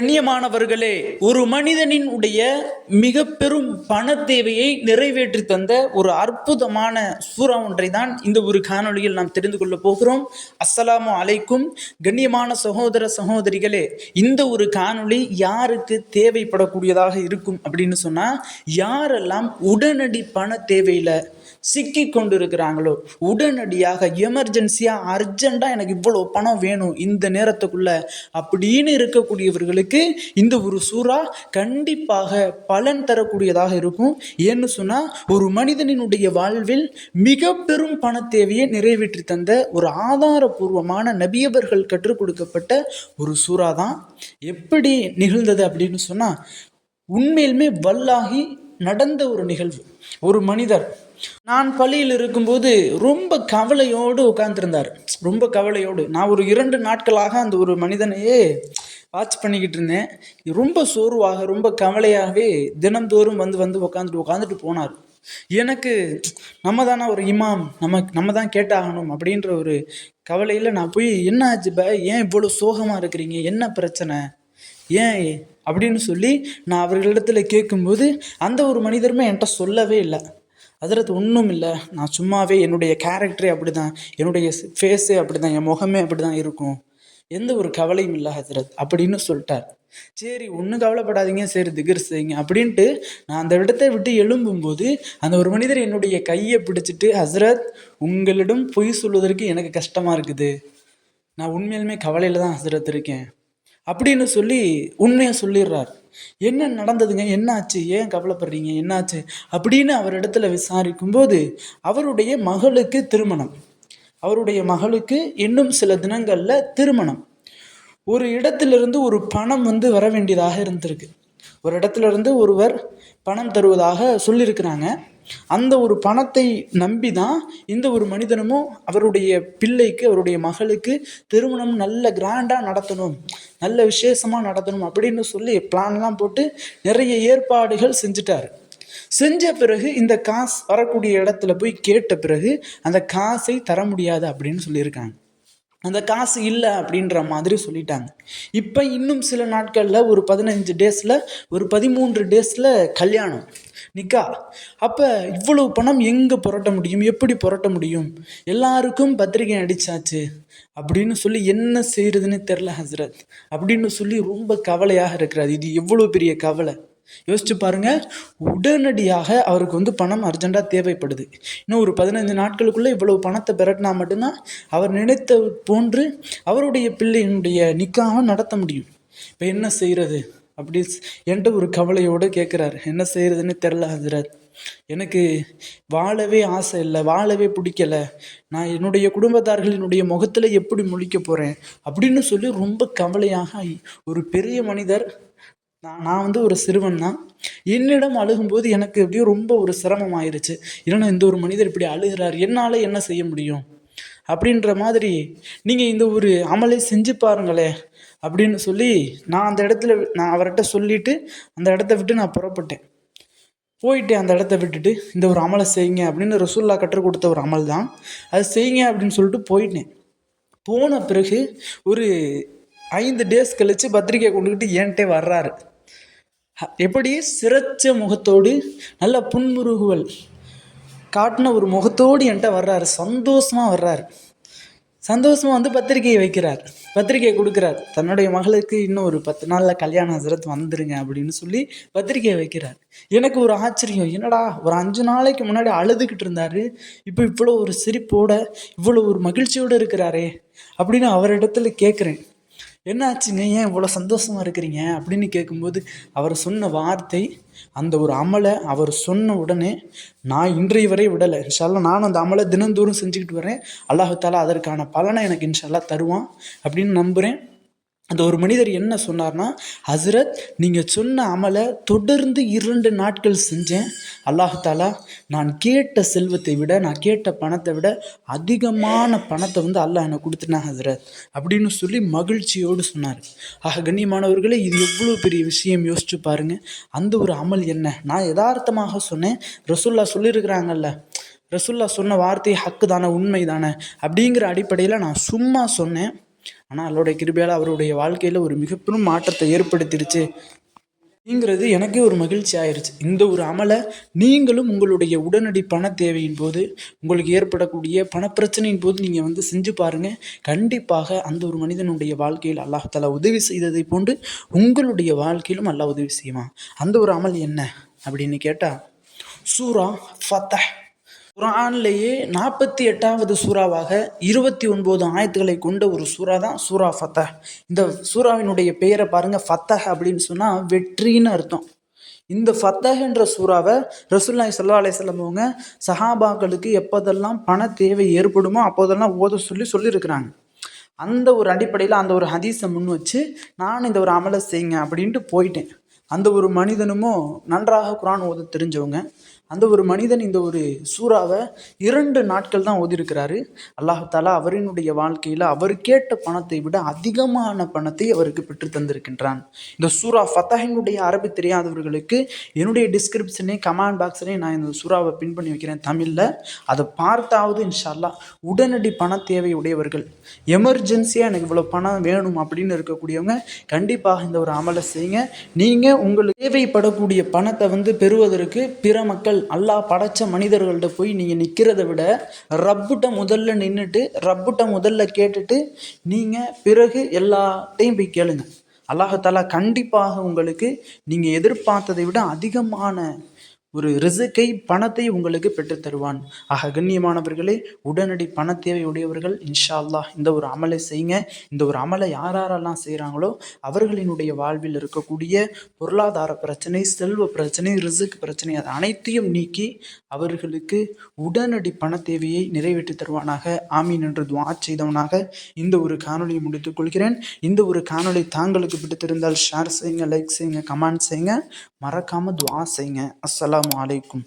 கண்ணியமானவர்களே ஒரு மனிதனின் உடைய மிக பெரும் பண தேவையை நிறைவேற்றி தந்த ஒரு அற்புதமான சூறா ஒன்றை தான் இந்த ஒரு காணொளியில் நாம் தெரிந்து கொள்ள போகிறோம். அஸ்ஸலாமு அலைக்கும். கண்ணியமான சகோதர சகோதரிகளே இந்த ஒரு காணொளி யாருக்கு தேவைப்படக்கூடியதாக இருக்கும் அப்படின்னு சொன்னா யாரெல்லாம் உடனடி பண தேவையில சிக்கி கொண்டிருக்கிறாங்களோ உடனடியாக எமர்ஜென்சியாக அர்ஜெண்ட்டாக எனக்கு இவ்வளோ பணம் வேணும் இந்த நேரத்துக்குள்ள அப்படின்னு இருக்கக்கூடியவர்களுக்கு இந்த ஒரு சூறா கண்டிப்பாக பலன் தரக்கூடியதாக இருக்கும். ஏன்னு சொன்னால் ஒரு மனிதனினுடைய வாழ்வில் மிக பெரும் பண தேவையை நிறைவேற்றி தந்த ஒரு ஆதாரபூர்வமான நபியவர்கள் கற்றுக் கொடுக்கப்பட்ட ஒரு சூறா தான் எப்படி நிகழ்ந்தது அப்படின்னு சொன்னால் உண்மையிலுமே வல்லாகி நடந்த ஒரு நிகழ்வு. ஒரு மனிதர் நான் பள்ளியில் இருக்கும்போது ரொம்ப கவலையோடு உட்காந்துருந்தார் ரொம்ப கவலையோடு. நான் ஒரு இரண்டு நாட்களாக அந்த ஒரு மனிதனையே வாட்ச் பண்ணிக்கிட்டு இருந்தேன். ரொம்ப சோர்வாக ரொம்ப கவலையாகவே தினந்தோறும் வந்து வந்து உட்காந்துட்டு உட்காந்துட்டு போனார். எனக்கு நம்ம தானே ஒரு இமாம் நம்ம நம்ம தான் கேட்டாகணும் அப்படின்ற ஒரு கவலையில் நான் போய் என்ன ஆச்சு பா? ஏன் இவ்வளோ சோகமாக இருக்கிறீங்க? என்ன பிரச்சனை? ஏன் அப்படின்னு சொல்லி நான் அவர்களிடத்தில் கேட்கும்போது அந்த ஒரு மனிதருமே என்கிட்ட சொல்லவே இல்லை. அதில் ஒன்றும் இல்லை. நான் சும்மாவே என்னுடைய கேரக்டரே அப்படி தான் என்னுடைய ஃபேஸே அப்படி தான் என் முகமே அப்படி தான் இருக்கும். எந்த ஒரு கவலையும் இல்லை ஹசரத். அப்படின்னு சொல்லிட்டார். சரி ஒன்றும் கவலைப்படாதீங்க. சரி திகர் செய்யுங்க அப்படின்ட்டு நான் அந்த இடத்தை விட்டு எழும்பும்போது அந்த ஒரு மனிதர் என்னுடைய கையை பிடிச்சிட்டு ஹசரத் உங்களிடம் பொய் சொல்வதற்கு எனக்கு கஷ்டமாக இருக்குது. நான் உண்மையிலுமே கவலையில் தான் ஹசரத் இருக்கேன். அப்படின்னு சொல்லி உண்மையை சொல்லிடுறார். என்ன நடந்ததுங்க? என்னாச்சு? ஏன் கவலைப்படுறீங்க? என்னாச்சு? அப்படின்னு அவர் இடத்துல விசாரிக்கும்போது அவருடைய மகளுக்கு திருமணம். அவருடைய மகளுக்கு இன்னும் சில தினங்களில் திருமணம். ஒரு இடத்திலிருந்து ஒரு பணம் வந்து வர வேண்டியதாக இருந்திருக்கு. ஒரு இடத்துல இருந்து ஒருவர் பணம் தருவதாக சொல்லியிருக்கிறாங்க. அந்த ஒரு பணத்தை நம்பி தான் இந்த ஒரு மனிதனமும் அவருடைய பிள்ளைக்கு அவருடைய மகளுக்கு திருமணம் நல்ல கிராண்டாக நடத்தணும் நல்ல விசேஷமாக நடத்தணும் அப்படின்னு சொல்லி பிளான்லாம் போட்டு நிறைய ஏற்பாடுகள் செஞ்சுட்டார். செஞ்ச பிறகு இந்த காசு வரக்கூடிய இடத்துல போய் கேட்ட பிறகு அந்த காசை தர முடியாது அப்படின்னு சொல்லியிருக்காங்க. அந்த காசு இல்லை அப்படின்ற மாதிரி சொல்லிட்டாங்க. இப்போ இன்னும் சில நாட்களில் ஒரு பதினஞ்சு டேஸில் ஒரு பதிமூன்று டேஸில் கல்யாணம். நிக்கா அப்போ இவ்வளவு பணம் எங்கே புரட்ட முடியும்? எப்படி புரட்ட முடியும்? எல்லாருக்கும் பத்திரிகை அடித்தாச்சு அப்படின்னு சொல்லி என்ன செய்கிறதுன்னு தெரில ஹசரத். அப்படின்னு சொல்லி ரொம்ப கவலையாக இருக்கிறார். இது எவ்வளோ பெரிய கவலை. யோசிச்சு பாருங்கள் உடனடியாக அவருக்கு வந்து பணம் அர்ஜென்ட்டாக தேவைப்படுது. இன்னும் ஒரு பதினைஞ்சு நாட்களுக்குள்ளே இவ்வளவு பணத்தை பெரட்டினா மட்டும்தான் அவர் நினைத்த போன்று அவருடைய பிள்ளையினுடைய நிக்காக நடத்த முடியும். இப்போ என்ன செய்கிறது அப்படி என்கிட்ட ஒரு கவலையோடு கேட்குறாரு என்ன செய்கிறதுன்னு தெரில ஹசரத். எனக்கு வாழவே ஆசை இல்லை வாழவே பிடிக்கல. நான் என்னுடைய குடும்பத்தார்களினுடைய முகத்தில் எப்படி முழிக்க போகிறேன் அப்படின்னு சொல்லி ரொம்ப கவலையாக ஒரு பெரிய மனிதர் நான் நான் வந்து ஒரு சிறுவன் தான். என்னிடம் அழுகும்போது எனக்கு எப்படியோ ரொம்ப ஒரு சிரமம் ஆயிடுச்சு இல்லைன்னா இந்த ஒரு மனிதர் இப்படி அழுகிறார்? என்னால் என்ன செய்ய முடியும்? அப்படின்ற மாதிரி நீங்கள் இந்த ஒரு அமலை செஞ்சு பாருங்களே அப்படின்னு சொல்லி நான் அந்த இடத்துல நான் அவர்கிட்ட சொல்லிவிட்டு அந்த இடத்த விட்டு நான் புறப்பட்டேன். போயிட்டு அந்த இடத்த விட்டுட்டு இந்த ஒரு அமலை செய்யுங்க அப்படின்னு ரசூல்லா கற்றுக் கொடுத்த ஒரு அமல் தான். அது செய்யுங்க அப்படின்னு சொல்லிட்டு போயிட்டேன். போன பிறகு ஒரு ஐந்து டேஸ் கழித்து பத்திரிக்கை கொண்டுக்கிட்டு என்கிட்டே வர்றாரு. எப்படி சிறச்ச முகத்தோடு நல்ல புன்முருகுவல் காட்டின ஒரு முகத்தோடு என்கிட்ட வர்றாரு. சந்தோஷமாக வர்றாரு. சந்தோஷமாக வந்து பத்திரிக்கையை வைக்கிறார். பத்திரிகையை கொடுக்குறார். தன்னுடைய மகளுக்கு இன்னும் ஒரு பத்து நாளில் கல்யாணம் ஹசரத் வந்துருங்க அப்படின்னு சொல்லி பத்திரிக்கையை வைக்கிறார். எனக்கு ஒரு ஆச்சரியம். என்னடா ஒரு அஞ்சு நாளைக்கு முன்னாடி அழுதுகிட்டு இருந்தார். இப்போ இவ்வளோ ஒரு சிரிப்போட இவ்வளோ ஒரு மகிழ்ச்சியோடு இருக்கிறாரே அப்படின்னு அவரிடத்துல கேட்குறேன் என்னாச்சுங்க? ஏன் இவ்வளோ சந்தோஷமாக இருக்கிறீங்க? அப்படின்னு கேட்கும்போது அவர் சொன்ன வார்த்தை அந்த ஒரு அமலை அவர் சொன்ன உடனே நான் இன்றைய வரை விடலை. இன்ஷால்லாம் நானும் அந்த அமலை தினந்தோறும் செஞ்சுக்கிட்டு வரேன் அல்லாஹாலா அதற்கான பலனை எனக்கு இன்ஷால்லா தருவான். அப்படின்னு நம்புகிறேன் அந்த ஒரு மனிதர் என்ன சொன்னார்னா ஹசரத் நீங்கள் சொன்ன அமலை தொடர்ந்து இரண்டு நாட்கள் செஞ்சேன். அல்லாஹாலா நான் கேட்ட செல்வத்தை விட நான் கேட்ட பணத்தை விட அதிகமான பணத்தை வந்து அல்லாஹ் எனக்கு கொடுத்துட்டேன் ஹசரத். அப்படின்னு சொல்லி மகிழ்ச்சியோடு சொன்னார். ஆக கண்ணியமானவர்களே இது எவ்வளோ பெரிய விஷயம் யோசிச்சு பாருங்கள் அந்த ஒரு அமல் என்ன? நான் யதார்த்தமாக சொன்னேன். ரசுல்லா சொல்லியிருக்கிறாங்கல்ல ரசுல்லா சொன்ன வார்த்தை ஹக்கு தானே உண்மை தானே அப்படிங்கிற அடிப்படையில் நான் சும்மா சொன்னேன். ஆனால் அவருடைய கிருபையால் அவருடைய வாழ்க்கையில் ஒரு மிகப்பெரும் மாற்றத்தை ஏற்படுத்திடுச்சு. அப்படிங்கிறது எனக்கே ஒரு மகிழ்ச்சி ஆயிருச்சு. இந்த ஒரு அமலை நீங்களும் உங்களுடைய உடனடி பண தேவையின் போது உங்களுக்கு ஏற்படக்கூடிய பணப்பிரச்சனையின் போது நீங்கள் வந்து செஞ்சு பாருங்கள் கண்டிப்பாக அந்த ஒரு மனிதனுடைய வாழ்க்கையில் அல்லாஹாலா உதவி செய்ததை போன்று உங்களுடைய வாழ்க்கையிலும் அல்லாஹ் உதவி செய்வான். அந்த ஒரு அமல் என்ன? அப்படின்னு கேட்டால் சூரா ஃபத்தஹ். குரான்லேயே நாற்பத்தி எட்டாவது சூறாவாக இருபத்தி ஒன்பது ஆயத்துக்களை கொண்ட ஒரு சூறா தான் சூரா ஃபத்தஹ். இந்த சூறாவினுடைய பெயரை பாருங்கள் ஃபத்தஹ் அப்படின்னு சொன்னால் வெற்றின்னு அர்த்தம். இந்த ஃபத்தஹ்ன்ற சூறாவை ரசூல்லாய் சல்லா அலையம் அவங்க சஹாபாக்களுக்கு எப்போதெல்லாம் பண தேவை ஏற்படுமோ அப்போதெல்லாம் ஓத சொல்லி சொல்லியிருக்கிறாங்க. அந்த ஒரு அடிப்படையில் அந்த ஒரு ஹதீஸை முன் வச்சு நான் இந்த ஒரு அமலை செய்யுங்க அப்படின்ட்டு போயிட்டேன். அந்த ஒரு மனிதனுமோ நன்றாக குரான் ஓத தெரிஞ்சவங்க அந்த ஒரு மனிதன் இந்த ஒரு சூறாவை இரண்டு நாட்கள் தான் ஓதியிருக்கிறாரு. அல்லாஹ் தாலா அவரினுடைய வாழ்க்கையில் அவர் கேட்ட பணத்தை விட அதிகமான பணத்தை அவருக்கு பெற்று தந்திருக்கின்றான். இந்த சூரா ஃபத்தஹினுடைய அரபி தெரியாதவர்களுக்கு என்னுடைய டிஸ்கிரிப்ஷனே கமெண்ட் பாக்ஸ்லேயே நான் இந்த சூறாவை பின் பண்ணி வைக்கிறேன் தமிழில். அதை பார்த்தாவது இன்ஷால்லா உடனடி பண தேவை உடையவர்கள். எமர்ஜென்சியாக எனக்கு இவ்வளோ பணம் வேணும் அப்படின்னு இருக்கக்கூடியவங்க கண்டிப்பாக இந்த ஒரு அமலை செய்யுங்க. நீங்கள் உங்களுக்கு தேவைப்படக்கூடிய பணத்தை வந்து பெறுவதற்கு பிற மக்கள் அல்லாஹ் படைச்ச மனிதர்கள்ட்ட போய் நீங்கள் நிற்கிறத விட ரப்புட்ட முதல்ல நின்றுட்டு ரப்புட்ட முதல்ல கேட்டுட்டு நீங்கள் பிறகு எல்லாத்தையும் போய் கேளுங்க. அல்லாஹாலா கண்டிப்பாக உங்களுக்கு நீங்கள் எதிர்பார்த்ததை விட அதிகமான ஒரு ரிசுக்கை பணத்தை உங்களுக்கு பெற்றுத்தருவான் ஆக கண்ணியமானவர்களே உடனடி பண தேவையுடையவர்கள் இன்ஷா அல்லாஹ் இந்த ஒரு அமலை செய்யுங்க. இந்த ஒரு அமலை யார் யாரெல்லாம் செய்கிறாங்களோ அவர்களினுடைய வாழ்வில் இருக்கக்கூடிய பொருளாதார பிரச்சனை செல்வ பிரச்சனை ரிசுக் பிரச்சனை அது அனைத்தையும் நீக்கி அவர்களுக்கு உடனடி பண தேவையை நிறைவேற்றி தருவானாக. ஆமீன் என்று துவா செய்தவனாக இந்த ஒரு காணொலியை முடித்துக் கொள்கிறேன். இந்த ஒரு காணொலி தாங்களுக்கு பிடித்திருந்தால் ஷேர் செய்யுங்க லைக் செய்யுங்க கமெண்ட் செய்யுங்க. மறக்காமல் துவா செய்யுங்க. அஸ்ஸலாமு அலைக்கும்